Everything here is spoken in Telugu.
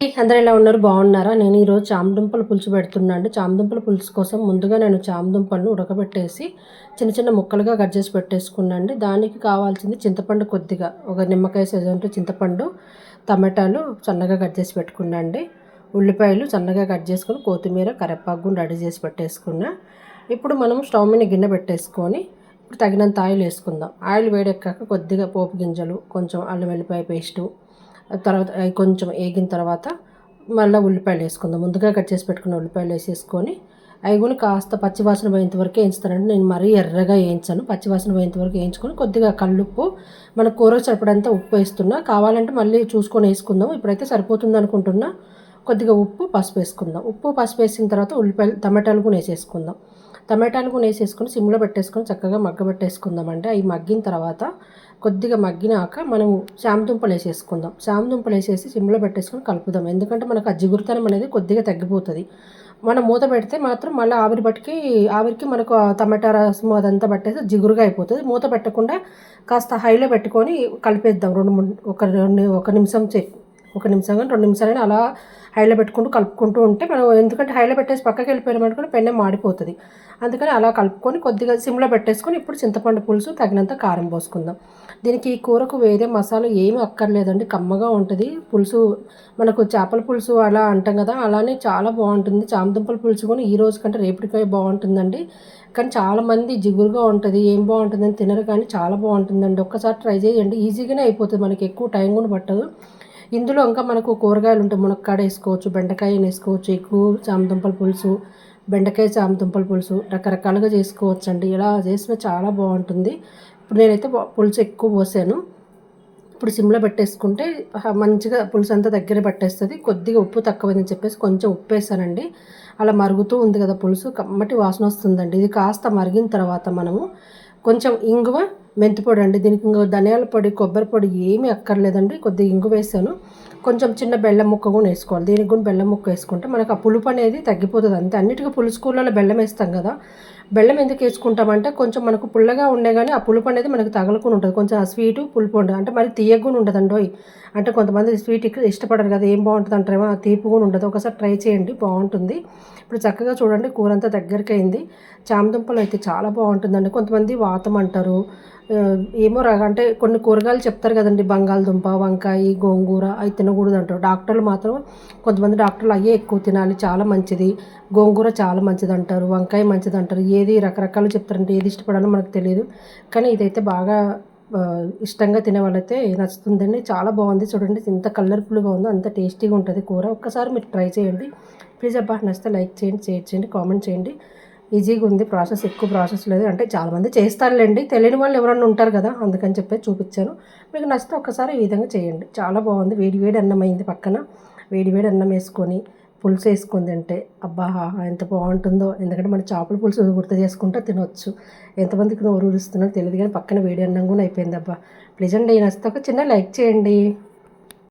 అందరూ ఎలా ఉన్నారు? బాగున్నారా? నేను ఈరోజు చామదుంపలు పులుసు పెడుతున్నాను. చామదుంపల పులుసు కోసం ముందుగా నేను చామదుంపలను ఉడకబెట్టేసి చిన్న చిన్న ముక్కలుగా కట్ చేసి పెట్టేసుకున్నాండి దానికి కావాల్సింది చింతపండు కొద్దిగా. ఒక నిమ్మకాయ సైజు చింతపండు టమాటాలు సన్నగా కట్ చేసి పెట్టుకున్నాండి ఉల్లిపాయలు సన్నగా కట్ చేసుకొని కొత్తిమీర కరివేపాకు రెడీ చేసి పెట్టేసుకున్నా. ఇప్పుడు మనం స్టవ్ మీద గిన్నె పెట్టేసుకొని ఇప్పుడు తగినంత ఆయిల్ వేసుకుందాం. ఆయిల్ వేడెక్కాక కొద్దిగా పోపు గింజలు కొంచెం అల్లం వెల్లిపాయ పేస్టు తర్వాత కొంచెం వేగిన తర్వాత మళ్ళీ ఉల్లిపాయలు వేసుకుందాం. ముందుగా కట్ చేసి పెట్టుకున్న ఉల్లిపాయలు వేసేసుకొని అవి కూడా కాస్త పచ్చివాసన పోయేంత వరకు వేయించుతానండి. నేను మరీ ఎర్రగా వేయించాను. పచ్చివాసన పోయేంత వరకు వేయించుకొని కొద్దిగా కల్లుప్పు మన కూర సరిపడంతా ఉప్పు వేస్తున్నా. కావాలంటే మళ్ళీ చూసుకొని వేసుకుందాం. ఇప్పుడైతే సరిపోతుంది అనుకుంటున్నా. కొద్దిగా ఉప్పు పసుపు వేసుకుందాం. ఉప్పు పసుపు వేసిన తర్వాత ఉల్లిపాయలు టమాటాలు కూడా వేసేసుకుందాం. టమాటాలు కూడా వేసేసుకొని సిమ్లో పెట్టేసుకొని చక్కగా మగ్గ పెట్టేసుకుందామంటే అవి మగ్గిన తర్వాత కొద్దిగా మగ్గినాక మనం శామదుంపలు వేసేసుకుందాం. శామదుంపలు వేసేసి సిమ్లో పెట్టేసుకొని కలుపుదాం. ఎందుకంటే మనకు ఆ జిగురుతనం అనేది కొద్దిగా తగ్గిపోతుంది. మనం మూత పెడితే మాత్రం మళ్ళీ ఆవిరి బట్టికి ఆవిరికి మనకు టమాటా రసం అదంతా పట్టేసి జిగురుగా అయిపోతుంది. మూత పెట్టకుండా కాస్త హైలో పెట్టుకొని కలిపేద్దాం. రెండు ఒక రెండు ఒక నిమిషం ఒక నిమిషం కానీ రెండు నిమిషాలైనా అలా హైలో పెట్టుకుంటూ కలుపుకుంటూ ఉంటే మనం ఎందుకంటే హైలో పెట్టేసి పక్కకి వెళ్ళిపోయినామనుకుని పెన్నె మాడిపోతుంది. అందుకని అలా కలుపుకొని కొద్దిగా సిమ్లో పెట్టేసుకొని ఇప్పుడు చింతపండు పులుసు తగినంత కారం పోసుకుందాం. దీనికి ఈ కూరకు వేరే మసాలా ఏమీ అక్కర్లేదండి. కమ్మగా ఉంటుంది. పులుసు మనకు చేపల పులుసు అలా అంటాం కదా అలానే చాలా బాగుంటుంది. చామదుంపల పులుసు కూడా ఈ రోజు కంటే రేపటికాయ బాగుంటుందండి. కానీ చాలామంది జిగురుగా ఉంటుంది. ఏం బాగుంటుందని తినరు కానీ చాలా బాగుంటుందండి. ఒక్కసారి ట్రై చేయండి. ఈజీగానే అయిపోతుంది. మనకి ఎక్కువ టైం కూడా పట్టదు. ఇందులో ఇంకా మనకు కూరగాయలు ఉంటాయి మునక్కాడ వేసుకోవచ్చు బెండకాయ వేసుకోవచ్చు ఎక్కువ చామదుంపల పులుసు బెండకాయ చామదుంపల పులుసు రకరకాలుగా చేసుకోవచ్చు అండి ఇలా చేసిన చాలా బాగుంటుంది. ఇప్పుడు నేనైతే పులుసు ఎక్కువ పోసాను. ఇప్పుడు సిమ్లో పెట్టేసుకుంటే మంచిగా పులుసు అంతా దగ్గర పట్టేస్తుంది. కొద్దిగా ఉప్పు తక్కువని చెప్పేసి కొంచెం ఉప్పు వేసానండి. అలా మరుగుతూ ఉంది కదా పులుసు కమ్మటి వాసన వస్తుందండి. ఇది కాస్త మరిగిన తర్వాత మనము కొంచెం ఇంగువ మెంతిపొడి అండి. దీనికి ఇంకా ధనియాల పొడి కొబ్బరి పొడి ఏమీ అక్కర్లేదండి. కొద్దిగా ఇంగు వేసాను. కొంచెం చిన్న బెల్లం ముక్క కూడా వేసుకోవాలి. దీనికి కూడా బెల్లం ముక్క వేసుకుంటే మనకు ఆ పులుపు అనేది తగ్గిపోతుంది. అంతే. అన్నిటికీ పులుసు కూరలో బెల్లం వేస్తాం కదా. బెల్లం ఎందుకు వేసుకుంటామంటే కొంచెం మనకు పుల్లగా ఉండే కానీ ఆ పులుపు అనేది మనకు తగలకుండా ఉంటుంది. కొంచెం ఆ స్వీటు పులుపు ఉండదు అంటే మరి తీయగా ఉండదండి అంటే కొంతమంది స్వీట్ ఇష్టపడరు కదా ఏం బాగుంటుంది అంటారేమో. ఆ తీపు కూడా ఉండదు. ఒకసారి ట్రై చేయండి. బాగుంటుంది. ఇప్పుడు చక్కగా చూడండి కూర అంతా దగ్గరికి అయింది. చామదుంపలు అయితే చాలా బాగుంటుందండి. కొంతమంది వాతం అంటారు. ఏమో రక అంటే కొన్ని కూరగాయలు చెప్తారు కదండి బంగాళదుంప వంకాయ గోంగూర అవి తినకూడదు అంటారు. డాక్టర్లు మాత్రం కొంతమంది డాక్టర్లు అయ్యే ఎక్కువ తినాలి చాలా మంచిది. గోంగూర చాలా మంచిది అంటారు వంకాయ మంచిది అంటారు. ఏది రకరకాలు చెప్తారంటే ఏది ఇష్టపడాలో మనకు తెలియదు. కానీ ఇదైతే బాగా ఇష్టంగా తినే వాళ్ళైతే నచ్చుతుందండి. చాలా బాగుంది చూడండి ఎంత కలర్ఫుల్గా ఉందో అంత టేస్టీగా ఉంటుంది కూర. ఒక్కసారి మీరు ట్రై చేయండి. ప్లీజ్ అబ్బా నచ్చితే లైక్ చేయండి షేర్ చేయండి కామెంట్ చేయండి. ఈజీగా ఉంది ప్రాసెస్ ఎక్కువ ప్రాసెస్ లేదు. అంటే చాలామంది చేస్తారులేండి. తెలియని వాళ్ళు ఎవరన్నా ఉంటారు కదా అందుకని చెప్పి చూపించాను. మీకు నచ్చితే ఒక్కసారి ఈ విధంగా చేయండి. చాలా బాగుంది. వేడి వేడి అన్నం అయింది పక్కన. వేడి వేడి అన్నం వేసుకొని పులుసు వేసుకొని తింటే అబ్బా ఎంత బాగుంటుందో. ఎందుకంటే మన చేపల పులుసు గుర్తు చేసుకుంటే తినొచ్చు. ఎంతమందికి నోరు ఊరుస్తున్నారో తెలియదు కానీ పక్కన వేడి అన్నం కూడా అయిపోయింది అబ్బా. ప్లీజ్ అండి నచ్చితే ఒక చిన్న లైక్ చేయండి.